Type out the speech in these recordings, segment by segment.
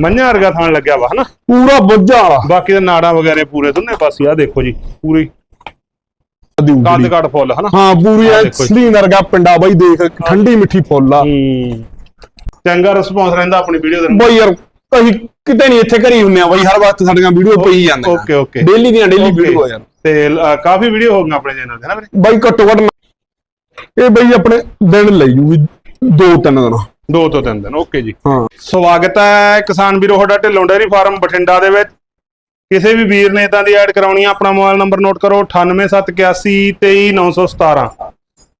ਮੰਝਾਂ ਵਰਗਾ ਥਾਣ ਲੱਗਿਆ ਵਾ ਹਨਾ? ਪੂਰਾ ਵਾਲਾ। ਬਾਕੀ ਦੇ ਨਾੜਾਂ ਵਗੈਰੇ ਪੂਰੇ ਦੋਨੇ ਪਾਸੇ ਆ ਦੇਖੋ ਜੀ ਪੂਰੀ ਕੱਦ। ਕੱਦ ਫੁੱਲ ਹਨਾ? ਹਾਂ ਪੂਰੀ ਆਹ ਐ ਦੇਖੋ ਜੀ। ਸਲੀ ਵਰਗਾ ਪਿੰਡਾ ਬਾਈ ਦੇਖ ਠੰਡੀ ਮਿੱਠੀ ਫੁੱਲ ਆ। ਚੰਗਾ ਰਿਸਪੌਂਸ ਰਹਿੰਦਾ ਆਪਣੀ ਵੀਡੀਓ ਦੇ ਬਾਈ ਯਾਰ ਅਸੀਂ ਕਿਤੇ ਨਹੀਂ ਇੱਥੇ ਘਰੀ ਹੁੰਨੇ ਆ ਬਾਈ ਹਰ ਵਕਤ ਸਾਡੀਆਂ ਵੀਡੀਓ ਪਈ ਜਾਂਦੀਆਂ। Okay okay. ਡੇਲੀ ਦੀਆਂ ਡੇਲੀ. ਵੀਡੀਓ ਆ ਯਾਰ। ਤੇ ਕਾਫੀ ਵੀਡੀਓ ਹੋ ਗਈਆਂ ਆਪਣੇ ਚੈਨਲ ਤੇ ਹਨਾ ਵੀਰੇ? ਬਾਈ ਘੱਟੋ ਘੱਟ ਇਹ ਬਾਈ ਆਪਣੇ ਦਿਨ ਲਈ ਜੂਗੀ ਦੋ ਤਿੰਨ ਦਿਨ। ਦੋ ਤੋਂ ਤਿੰਨ ਦਿਨ ਓਕੇ ਜੀ। ਹਾਂ। ਸਵਾਗਤ ਹੈ ਕਿਸਾਨ ਵੀਰੋ ਤੁਹਾਡਾ ਢਿੱਲੋਂ ਡੇਅਰੀ ਫਾਰਮ ਬਠਿੰਡਾ ਦੇ ਵਿੱਚ। ਕਿਸੇ ਵੀ ਵੀਰ ਨੇ ਇਦਾਂ ਦੀ ਐਡ ਕਰਾਉਣੀ ਆ ਆਪਣਾ ਮੋਬਾਈਲ ਨੰਬਰ ਨੋਟ ਕਰੋ 9871823917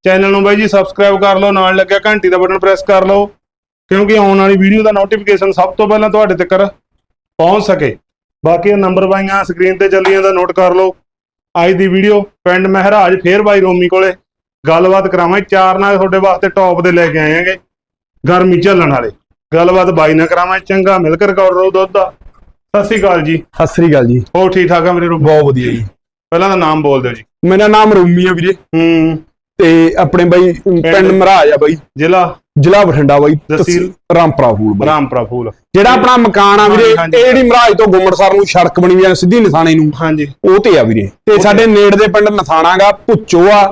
ਚੈਨਲ ਨੂੰ ਬਾਈ ਜੀ ਸਬਸਕ੍ਰਾਈਬ ਕਰ ਲਓ ਨਾਲ ਲੱਗਿਆ ਘੰਟੀ ਦਾ ਬਟਨ ਪ੍ਰੈਸ ਕਰ ਲਓ ਕਿਉਂਕਿ ਆਉਣ ਵਾਲੀ ਵੀਡੀਓ ਦਾ ਨੋਟੀਫਿਕੇਸ਼ਨ ਸਭ ਤੋਂ ਪਹਿਲਾਂ ਤੁਹਾਡੇ ਤੱਕ ਪਹੁੰਚ ਸਕੇ। ਬਾਕੀ ਨੰਬਰ ਬਾਈਆਂ ਸਕਰੀਨ ਤੇ ਚੱਲੀ ਜਾਂਦਾ ਨੋਟ ਕਰ ਲਓ। ਅੱਜ ਦੀ ਵੀਡੀਓ ਪਿੰਡ ਮਹਿਰਾਜ ਫੇਰ ਬਾਈ ਰੋਮੀ ਕੋਲੇ। ਗੱਲਬਾਤ ਕਰਾਵਾਂਗੇ ਚਾਰ ਨਾਲ ਤੁਹਾਡੇ ਵਾਸਤੇ ਟੌਪ ਦੇ ਲੈ ਕੇ ਆਏ ਆਂਗੇ। ਗਰਮੀ ਝੱਲਣ ਵਾਲੇ। ਗੱਲਬਾਤ ਬਾਈ ਨਾਲ ਕਰਾਵਾਂ ਚੰਗਾ ਮਿਲਕ ਰਿਕਾਰਡ ਰਹੋ ਦੁੱਧ ਦਾ। ਸਤਿ ਸ਼੍ਰੀ ਅਕਾਲ ਜੀ। ਸਤਿ ਸ੍ਰੀ ਅਕਾਲ ਜੀ। ਹੋਰ ਠੀਕ ਠਾਕ ਆ ਮੇਰੇ ਰੂਮ ਬਹੁਤ ਵਧੀਆ ਜੀ। ਪਹਿਲਾਂ ਦਾ ਨਾਮ ਬੋਲ ਦਿਓ ਜੀ। ਮੇਰਾ ਨਾਮ ਰੂਮੀ ਆ ਵੀਰੇ। ਹੂੰ। ਤੇ ਆਪਣੇ ਬਾਈ ਪਿੰਡ ਮਹਾਰਾਜ ਆ ਬਾਈ। ਜ਼ਿਲ੍ਹਾ? ਜ਼ਿਲ੍ਹਾ ਬਠਿੰਡਾ ਬਾਈ। ਤਹਿਸੀਲ? ਰਾਮਪੁਰਾ ਫੂਲ ਰਾਮਪੁਰਾ ਫੂਲ। ਜਿਹੜਾ ਆਪਣਾ ਮਕਾਨ ਆ ਵੀਰੇ। ਇਹ ਜਿਹੜੀ ਮਹਾਰਾਜ ਤੋਂ ਗੁੰਮੜਸਰ ਨੂੰ ਸੜਕ ਬਣੀ ਹੋਈ ਆ ਸਿੱਧੀ ਨਿਸ਼ਾਨੇ ਨੂੰ। ਹਾਂਜੀ। ਉਹ ਤੇ ਆ ਵੀਰੇ। ਤੇ ਸਾਡੇ ਨੇੜ ਦੇ ਪਿੰਡ ਨਥਾਣਾਗਾ ਪੁੱਚੋ ਆ।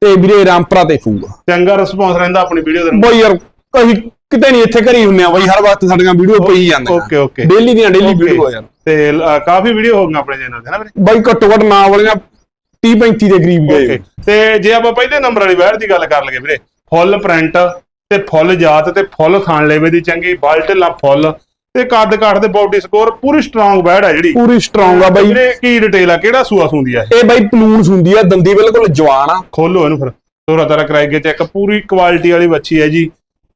ਤੇ ਵੀਰੇ ਰਾਮਪੁਰਾ ਤੇ ਫੂਲ ਚੰਗਾ ਰਿਸਪੌਂਸ ਰਹਿੰਦਾ ਆਪਣੀ ਵੀਡੀਓ ਦੇ ਬਾਈ ਯਾਰ ਅਸੀਂ ਕਿਤੇ ਨਹੀਂ ਇੱਥੇ ਘਰੀ ਹੁੰਨੇ ਆ ਬਾਈ ਹਰ ਵਕਤ ਸਾਡੀਆਂ ਵੀਡੀਓ ਪਈ ਜਾਂਦੀਆਂ। Okay okay. ਡੇਲੀ ਦੀਆਂ ਡੇਲੀ. ਵੀਡੀਓ ਆ ਯਾਰ ਤੇ ਅ, ਕਾਫੀ ਵੀਡੀਓ ਹੋ ਗਈਆਂ ਆਪਣੇ ਚੈਨਲ ਤੇ ਹਨਾ ਵੀਰੇ? ਬਾਈ ਘੱਟੋ ਘੱਟ ਨਾ ਵਾਲੀਆਂ 30 35 ਦੇ ਕਰੀਬ ਗਏ। ਓਕੇ। ਤੇ ਜੇ ਆਪਾਂ ਪਹਿਲੇ ਨੰਬਰ ਵਾਲੀ ਵੈਰ ਦੀ ਗੱਲ ਕਰ ਲਈਏ ਵੀਰੇ ਫੁੱਲ ਪ੍ਰਿੰਟ ਤੇ ਫੁੱਲ ਜਾਤ ਤੇ ਫੁੱਲ ਖਾਣ ਲੈਵੇ ਦੀ ਚੰਗੀ ਬਾਲਟਲਾ ਫੁੱਲ ਤੇ ਕੱਦ ਕਾਠ ਦੇ ਬਾਡੀ ਸਕੋਰ ਪੂਰੀ ਸਟਰੋਂਗ ਬੈਡ ਹੈ ਜਿਹੜੀ। ਪੂਰੀ ਸਟਰੋਂਗ ਆ ਬਾਈ। ਵੀਰੇ ਕੀ ਡਿਟੇਲ ਆ? ਕਿਹੜਾ ਸੂਆ ਸੁੰਦੀ ਆ ਇਹ? ਇਹ ਬਾਈ ਪਲੂਨਸ ਹੁੰਦੀ ਆ ਦੰਦੀ ਬਿਲਕੁਲ ਜਵਾਨ ਆ। ਖੋਲੋ ਇਹਨੂੰ ਫਿਰ। ਤੋਰਾ ਤਾਰਾ ਕਰਾਈ ਕੇ ਚੈੱਕ ਪੂਰੀ ਕੁਆਲਿਟੀ ਵਾਲੀ ਬੱਚੀ ਹੈ ਜੀ।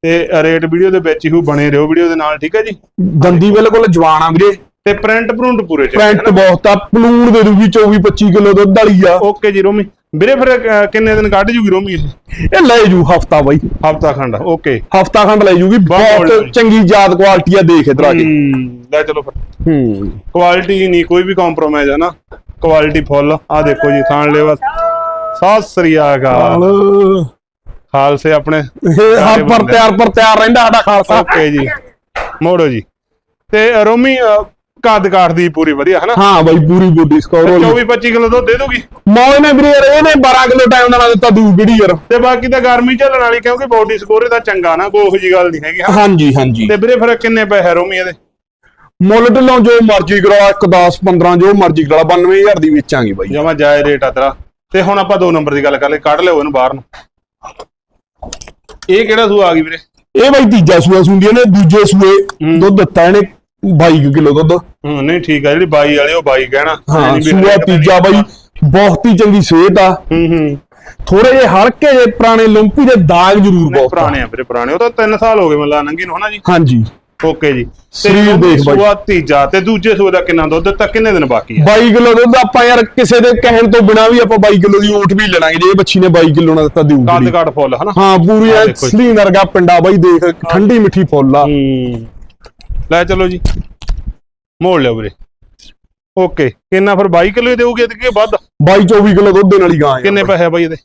ਤੇ ਰੇਟ ਵੀਡੀਓ ਦੇ ਵਿੱਚ ਹੀ ਹੋ ਬਣੇ ਰਹੋ ਵੀਡੀਓ ਦੇ ਨਾਲ ਠੀਕ ਹੈ ਜੀ? ਦੰਦੀ ਬਿਲਕੁਲ ਜਵਾਨ ਆ ਵੀਰੇ। ਤੇ ਪ੍ਰਿੰਟ ਪ੍ਰਿੰਟ ਪੂਰੇ ਚ ਪ੍ਰਿੰਟ ਬਹੁਤ ਆ ਪਲੂਨ ਦੇ ਦੂਗੀ 24 25 ਕਿਲੋ ਦੁੱਧ ਵਾਲੀ ਆ। ਓਕੇ ਜੀ ਰੋਮੀ। ਵੀਰੇ ਫਿਰ ਕਿੰਨੇ ਦਿਨ ਕੱਢ ਜੂਗੀ ਰੋਮੀ ਇਹ? ਲੈ ਜੂ ਹਫਤਾ ਬਾਈ। ਹਫਤਾ ਖੰਡ ਓਕੇ ਹਫਤਾ ਖੰਡ ਲੈ ਜੂਗੀ ਬਹੁਤ ਚੰਗੀ ਯਾਦ ਕੁਆਲਿਟੀ ਆ ਦੇਖ ਇਧਰ ਆ ਕੇ। ਹੂੰ, ਲੈ ਚਲੋ ਫਿਰ। ਹੂੰ। ਕੁਆਲਿਟੀ ਨਹੀਂ ਕੋਈ ਵੀ ਕੰਪਰੋਮਾਈਜ਼ ਹੈ ਨਾ। ਕੁਆਲਿਟੀ ਫੁੱਲ ਆ। ਦੇਖੋ ਜੀ ਥਾਣ ਲੈਵਾ। ਸਤਿ ਸ੍ਰੀ ਅਕਾਲ। ਖਾਲਸੇ ਆਪਣੇ ਹਰ ਪਰ ਤਿਆਰ ਪਰ ਤਿਆਰ ਰਹਿੰਦਾ ਸਾਡਾ ਖਾਲਸਾ। ਓਕੇ ਜੀ। ਮੋੜੋ ਜੀ। ਤੇ ਰੋਮੀ ਕੱਦ ਕਾਠ ਦੀ ਪੂਰੀ ਵਧੀਆ ਹੈ ਨਾ ਹਾਂ ਬਾਈ ਪੂਰੀ ਬੋਡੀ ਸਕੋਰ ਹੋ 24 25 ਕਿਲੋ ਦੁੱਧ ਦੇ ਦੋਗੀ? ਮੌਜ ਨੇ ਵੀਰੇ ਇਹਨੇ 12 ਕਿਲੋ ਟਾਈਮ ਨਾਲ ਦਿੱਤਾ ਦੂ ਵੀੜੀ ਯਾਰ। ਤੇ ਬਾਕੀ ਤਾਂ ਗਰਮੀ ਝੱਲਣ ਵਾਲੀ ਕਿਉਂਕਿ ਬੋਡੀ ਸਕੋਰ ਇਹਦਾ ਚੰਗਾ ਨਾ ਕੋਈ ਉਹੋ ਜੀ ਗੱਲ ਨਹੀਂ ਹੈਗੀ। ਹਾਂਜੀ ਹਾਂਜੀ। ਤੇ ਵੀਰੇ ਫਿਰ ਕਿੰਨੇ ਪੈਸੇ ਰੋਮੀ ਇਹਦੇ? ਮੁੱਲ ਢਿੱਲੋਂ ਜੋ ਮਰਜ਼ੀ ਕਰਾ 1 10 15 ਜੋ ਮਰਜ਼ੀ ਕਰਾ 92000 ਦੀ ਵੇਚਾਂਗੇ ਬਾਈ। ਜਮਾ ਜਾਇ ਰੇਟ ਆ ਤੇਰਾ। ਤੇ ਹੁਣ ਆਪਾਂ ਦੋ ਨੰਬਰ ਦੀ ਗੱਲ ਕਰ ਲਈ ਕੱਢ ਲਿਓ ਇਹਨੂੰ ਬਾਹਰ ਨੂੰ। ਇਹ ਕਿਹੜਾ ਸੂ ਆ ਗਈ ਵੀਰੇ? ਇਹ ਬਾਈ ਤੀਜਾ ਸੂਆ ਸੁੰਦੀ ਨੇ ਦੂਜੇ ਸੂਏ ਦੁੱਧ ਦਿੱਤਾ ਇਹਨੇ 22 ਕਿਲੋ ਦੁੱਧ। ਹੂੰ ਨਹੀਂ ਠੀਕ ਆ ਜਿਹੜੀ ਬਾਈ ਵਾਲੇ ਉਹ ਬਾਈ ਕਹਿਣਾ। ਹਾਂ ਸੂਆ ਤੀਜਾ ਬਾਈ ਬਹੁਤ ਹੀ ਚੰਗੀ ਸਿਹਤ ਆ। ਹੂੰ ਹੂੰ। ਥੋੜੇ ਜਿਹੇ ਹਲਕੇ ਜਿਹੇ ਪੁਰਾਣੇ ਲੰਪੀ ਦੇ ਦਾਗ ਜ਼ਰੂਰ ਬਹੁਤ। ਪੁਰਾਣੇ ਆ ਵੀਰੇ ਪੁਰਾਣੇ। ਉਹ ਤਾਂ 3 ਸਾਲ ਹੋ ਗਏ ਮੱਲਾ ਨੰਗੀ ਨੂੰ ਹਨਾ ਜੀ? ਹਾਂਜੀ। ਓਕੇ ਜੀ। ਤੇ ਸਰੀਰ ਦੇਖ ਬਾਈ। ਸੂਆ ਤੀਜਾ ਤੇ ਦੂਜੇ ਸੂਏ ਦਾ ਕਿੰਨਾ ਦੁੱਧ ਦਿੱਤਾ ਕਿੰਨੇ ਦਿਨ ਬਾਕੀ ਆ? 22 ਕਿਲੋ ਦੁੱਧ ਆਪਾਂ ਯਾਰ ਕਿਸੇ ਦੇ ਕਹਿਣ ਤੋਂ ਬਿਨਾ ਵੀ ਆਪਾਂ 22 ਕਿਲੋ ਦੀ ਓਟ ਵੀ ਲੈਣਾਗੇ। ਜੇ ਇਹ ਬੱਚੀ ਨੇ 22 ਕਿਲੋ ਨਾਲ ਦਿੱਤਾ ਕੱਦ ਦਿਊਗੀ ਕਾਠ ਫੁੱਲ ਹਨਾ? ਹਾਂ ਪੂਰੀ ਐ ਦੇਖੋ ਜੀ। ਸਲੀ ਵਰਗਾ ਪਿੰਡਾ ਬਾਈ ਦੇਖ ਠੰਡੀ ਮਿੱਠੀ ਫੁੱਲ ਆ। ਹੂੰ। ਲੈ ਚਲੋ ਜੀ। ਮੋੜ ਲਿਓ ਵੀਰੇ। ਓਕੇ। ਕਿੰਨਾ ਫਿਰ 22 ਕਿਲੋ ਹੀ ਦੇਊਗੀ ਤੇ ਕੀ ਵੱਧ? 22 24 ਕਿਲੋ ਦੁੱਧ ਦੇ ਨਾਲ ਹੀ ਗਾਂ ਕਿੰਨੇ ਪੈਸੇ ਬਾਈ ਇਹਦੇ?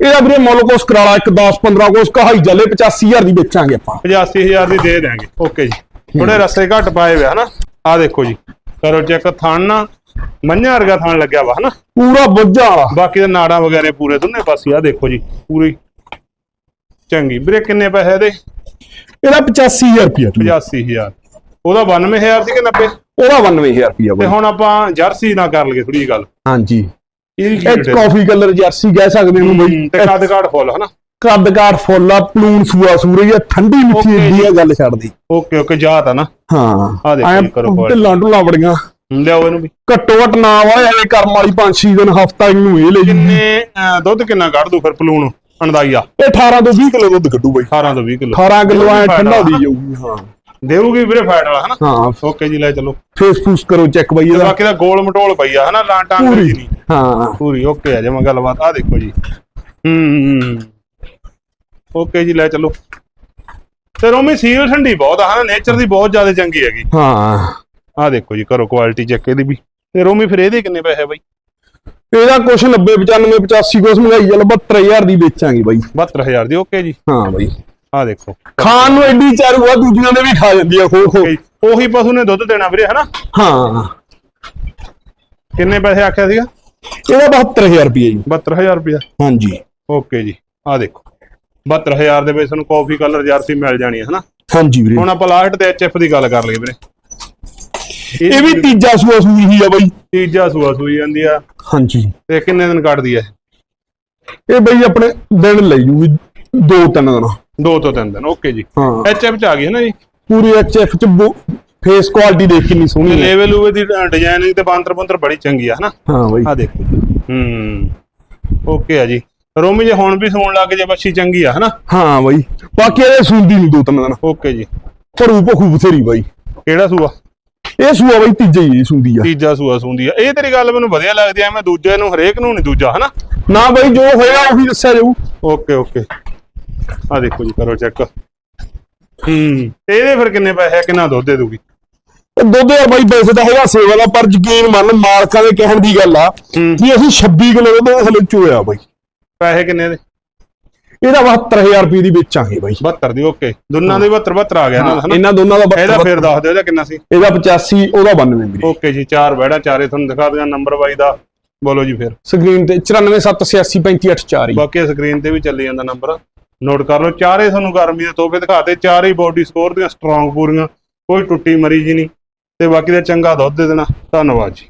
ਇਹਦਾ ਵੀਰੇ ਮੁੱਲ ਕੋਸ ਕਰਾਲਾ 1 10 15 ਕੋਸ ਕਹਾਈ ਜਲੇ 85000 ਦੀ ਵੇਚਾਂਗੇ ਆਪਾਂ। 85000 ਦੀ ਦੇ ਦੇਾਂਗੇ ਓਕੇ ਜੀ। ਥੋੜੇ ਰਸਤੇ ਘੱਟ ਪਾਏ ਹੋਏ ਹਨਾ ਆ ਦੇਖੋ ਜੀ। ਕਰੋ ਚੈੱਕ ਥਣ ਨਾ ਮੰਝਾਂ ਵਰਗਾ ਥਣ ਲੱਗਿਆ ਵਾ ਹਨਾ? ਪੂਰਾ ਬੱਜਾ ਵਾਲਾ। ਬਾਕੀ ਦੇ ਨਾੜਾਂ ਵਗੈਰੇ ਪੂਰੇ ਦੋਨੇ ਪਾਸੇ ਆ ਦੇਖੋ ਜੀ ਪੂਰੀ। ਚੰਗੀ। ਵੀਰੇ ਕਿੰਨੇ ਪੈਸੇ ਇਹਦੇ? ਇਹਦਾ 85000 ਰੁਪਿਆ 85000 ਉਹਦਾ 92000 ਸੀ ਕਿ 90 ਉਹਦਾ 91000 ਰੁਪਿਆ ਤੇ ਹੁਣ ਆਪਾਂ ਜਰਸੀ ਨਾਲ ਕਰ ਲਈਏ ਥੋੜੀ ਗੱਲ। ਹਾਂਜੀ। ਇਹ? ਕਾਫੀ ਕਲਰ ਜਰਸੀ ਕਹਿ ਸਕਦੇ ਨੂੰ ਬਾਈ। ਤੇ ਕੱਦ ਕਾਠ ਫੁੱਲ ਹਨਾ? ਕੱਦਕਾਰ ਫੁੱਲ ਆ ਪਲੂਨ ਸੂਆ ਸੂਰਜ ਆ ਠੰਡੀ ਮਿੱਠੀ ਏਡੀ ਆ ਗੱਲ ਛੱਡਦੀ। ਓਕੇ ਓਕੇ ਜਾਤ ਆ ਨਾ। ਹਾਂ। ਆਹ ਦੇਖੋ ਕਰੋ quality। ਢਿੱਲਾਂ ਢੁੱਲਾਂ ਬੜੀਆਂ ਲਿਆਓ ਇਹਨੂੰ ਵੀ। ਘੱਟੋ ਘੱਟ ਨਾ ਵਾ ਐਵੇਂ ਕਰਮ ਵਾਲੀ 5-6 ਦਿਨ ਹਫਤਾ ਇਹਨੂੰ ਇਹ ਲੈ ਕਿੰਨੇ ਦੁੱਧ ਕਿੰਨਾ ਕੱਢ ਦੂ ਫਿਰ ਪਲੂਣ ਅੰਦਾਜ਼ਾ ਇਹ 18 ਤੋਂ 20 ਕਿਲੋ ਦੁੱਧ ਕੱਢੂ ਬਾਈ। 18 ਤੋਂ 20 ਕਿਲੋ। 18 ਕਿਲੋ ਐ ਠੰਡਾ ਦੀ? ਜਾਊਗੀ ਹਾਂ। ਦੇਊਗੀ ਵੀਰੇ ਫੈਟ ਵਾਲਾ ਹਨਾ? ਹਾਂ। ਓਕੇ ਜੀ ਲੈ ਚਲੋ। ਫੇਸ ਫੂਸ ਕਰੋ ਚੈੱਕ ਬਾਈ ਇਹਦਾ। ਬਾਕੀ ਦਾ ਗੋਲ ਮਟੋਲ ਪਈ ਆ ਹਨਾ ਲਾਂ ਟਾਂਗ ਪੂਰੀ। ਜੀ ਨਹੀਂ ਹਾਂ। ਪੂਰੀ ਓਕੇ ਆ ਜਮਾ ਗੱਲਬਾਤ ਆ ਦੇਖੋ ਜੀ। ਹੂੰ ਓਕੇ ਜੀ ਲੈ ਚਲੋ। ਤੇ ਰੋਮੀ ਸੀਲ ਠੰਡੀ ਬਹੁਤ ਆ ਹਨਾ? ਨੇਚਰ ਦੀ ਬਹੁਤ ਜ਼ਿਆਦਾ ਚੰਗੀ ਹੈਗੀ। ਹਾਂ। ਆ ਦੇਖੋ ਜੀ ਕਰੋ ਕੁਆਲਿਟੀ ਚੈੱਕ ਇਹਦੀ ਵੀ। ਤੇ ਰੋਮੀ ਫਿਰ ਇਹਦੇ ਕਿੰਨੇ ਪੈਸੇ ਬਾਈ? ਇਹਦਾ ਕੁਛ 90 95 85 ਕੁਛ ਮੰਗਾਈ ਚੱਲ 72000 ਦੀ ਵੇਚਾਂਗੇ ਬਾਈ। 72000 ਦੀ ਓਕੇ ਜੀ। ਹਾਂ ਬਾਈ। ਆ ਦੇਖੋ। ਖਾਣ ਨੂੰ ਐਡੀ ਚਾਰੂ ਆ ਦੂਜੀਆਂ ਦੇ ਵੀ ਖਾ ਜਾਂਦੀ ਆ ਖੋ ਖੋ ਜੀ। ਉਹੀ ਪਸ਼ੂ ਨੇ ਦੁੱਧ ਦੇਣਾ ਵੀਰੇ ਹਨਾ? ਹਾਂ। ਕਿੰਨੇ ਪੈਸੇ ਆਖਿਆ ਸੀਗਾ? ਇਹਦਾ 72000 ਰੁਪਏ ਜੀ। 72000 ਰੁਪਇਆ ਹਾਂਜੀ। ਓਕੇ ਜੀ। ਆ ਦੇਖੋ। 72000 ਦੇ ਵਿੱਚ ਤੁਹਾਨੂੰ ਕਾਫੀ ਕਲਰ ਜਰਸੀ ਮਿਲ ਜਾਣੀ ਹੈ ਹਨਾ? ਹਾਂਜੀ ਵੀਰੇ। ਹੁਣ ਆਪਾਂ ਲਾਸਟ ਤੇ ਐਚਐਫ ਦੀ ਗੱਲ ਕਰ ਲਈਏ ਵੀਰੇ। ਇਹ ਵੀ ਤੀਜਾ ਸੂਆ ਸੂਈ ਹੀ ਆ ਬਾਈ। ਤੀਜਾ ਸੂਆ ਸੂਈ ਜਾਂਦੀ ਆ। ਹਾਂਜੀ। ਤੇ ਕਿੰਨੇ ਦਿਨ ਕੱਢਦੀ ਆ ਇਹ? ਬਾਈ ਆਪਣੇ ਦਿਨ ਲਈ ਜੂਗੀ ਦੋ ਤਿੰਨ ਦਿਨ। ਦੋ ਤੋਂ ਤਿੰਨ ਦਿਨ। ਓਕੇ ਜੀ। ਹਾਂ। ਐਚਐਫ ਚ ਆ ਗਈ ਹੈ ਨਾ ਜੀ? ਪੂਰੀ ਐਚਐਫ ਚ ਫੇਸ ਕੁਆਲਿਟੀ ਦੇਖ ਕਿੰਨੀ ਸੋਹਣੀ ਹੈ। ਲੈਵਲ ਉਹਦੀ ਦੀ ਡਿਜ਼ਾਈਨਿੰਗ ਤੇ ਬਾਂਤਰ ਬੰਤਰ ਬੜੀ ਚੰਗੀ ਆ ਹਨਾ? ਹਾਂ ਬਾਈ। ਆ ਦੇਖੋ। ਹੂੰ। ਓਕੇ ਆ ਜੀ। ਰੋਮੀ ਜੇ ਹੁਣ ਵੀ ਸੌਣ ਲੱਗ ਜੇ ਬੱਚੀ ਚੰਗੀ ਆ ਹਨਾ? ਹਾਂ ਬਾਈ। ਬਾਕੀ ਇਹਦੇ ਸੁਣਦੀ ਨਹੀਂ ਦੋ ਤਿੰਨ ਦਿਨ। ਓਕੇ ਜੀ। ਭਰੂ ਭਖੂ ਬਥੇਰੀ ਬਾਈ। ਕਿਹੜਾ ਸੂਆ? ਇਹ ਸੂਆ ਬਾਈ ਤੀਜਾ ਹੀ ਇਹ ਸੁਣਦੀ ਆ। ਤੀਜਾ ਸੂਆ ਸੂੰਦੀ ਆ। ਇਹ ਤੇਰੀ ਗੱਲ ਮੈਨੂੰ ਵਧੀਆ ਲੱਗਦੀ ਆ ਮੈਂ ਦੂਜੇ ਨੂੰ ਹਰੇਕ ਨੂੰ ਨਹੀਂ ਦੂਜਾ ਹਨਾ? ਨਾ ਬਾਈ ਜੋ ਹੋਇਆ ਉਹੀ ਦੱਸਿਆ ਜਾਊ। ਓਕੇ ਓਕੇ ਆ ਦੇਖੋ ਜੀ ਕਰੋ ਚੈੱਕ ਹੂੰ। ਇਹਦੇ ਫਿਰ ਕਿੰਨੇ ਪੈਸੇ ਕਿੰਨਾ ਦੁੱਧ ਦੇ ਦੂਗੀ? ਇਹ ਦੁੱਧ ਯਾਰ ਬਾਈ ਵੈਸੇ ਤਾਂ ਹੈਗਾ ਸੇਵਾ ਦਾ ਪਰ ਯਕੀਨ ਮੰਨ ਮਾਲਕਾਂ ਦੇ ਕਹਿਣ ਦੀ ਗੱਲ ਆ ਵੀ ਅਸੀਂ 26 ਕਿਲੋ ਦੁੱਧ ਥੱਲੇ ਚੋਇਆ ਬਾਈ। ਪੈਸੇ ਕਿੰਨੇ ਦੇ? ਇਹਦਾ 72000 ਰੁਪਏ ਦੀ ਵੇਚਾਂਗੇ ਬਾਈ। 72 ਦੀ ਓਕੇ। ਦੋਨਾਂ ਦੇ 72 72 ਆ ਗਿਆ ਨਾ ਹਨਾ ਇਹਨਾਂ ਦੋਨਾਂ ਦਾ ਇਹਦਾ 72 ਫਿਰ ਦੱਸ ਦਿਓ ਇਹਦਾ ਕਿੰਨਾ ਸੀ? ਇਹਦਾ 85 ਉਹਦਾ 92 ਵੀਰੇ। ਓਕੇ ਜੀ ਚਾਰ ਬੈੜਾ ਚਾਰੇ ਤੁਹਾਨੂੰ ਦਿਖਾ ਦਿਆਂ ਨੰਬਰ ਵਾਈ ਦਾ। ਬੋਲੋ ਜੀ ਫਿਰ। ਸਕਰੀਨ ਤੇ 9478835884 ਬਾਕੀ ਸਕਰੀਨ ਤੇ ਵੀ ਚੱਲੀ ਜਾਂਦਾ ਨੰਬਰ। ਨੋਟ ਕਰ ਲਓ ਚਾਰੇ ਤੁਹਾਨੂੰ ਗਰਮੀ ਦੇ ਤੋਹਫੇ ਦਿਖਾਤੇ ਚਾਰੇ ਬੋਡੀ ਸਕੋਰ ਦੀਆਂ ਸਟਰੋਂਗ ਪੂਰੀਆਂ ਕੋਈ ਟੁੱਟੀ ਮਰੀ ਜੀ ਨਹੀਂ। ਤੇ ਬਾਕੀ ਦਾ ਚੰਗਾ ਦੁੱਧ ਦੇਣਾ। ਧੰਨਵਾਦ ਜੀ।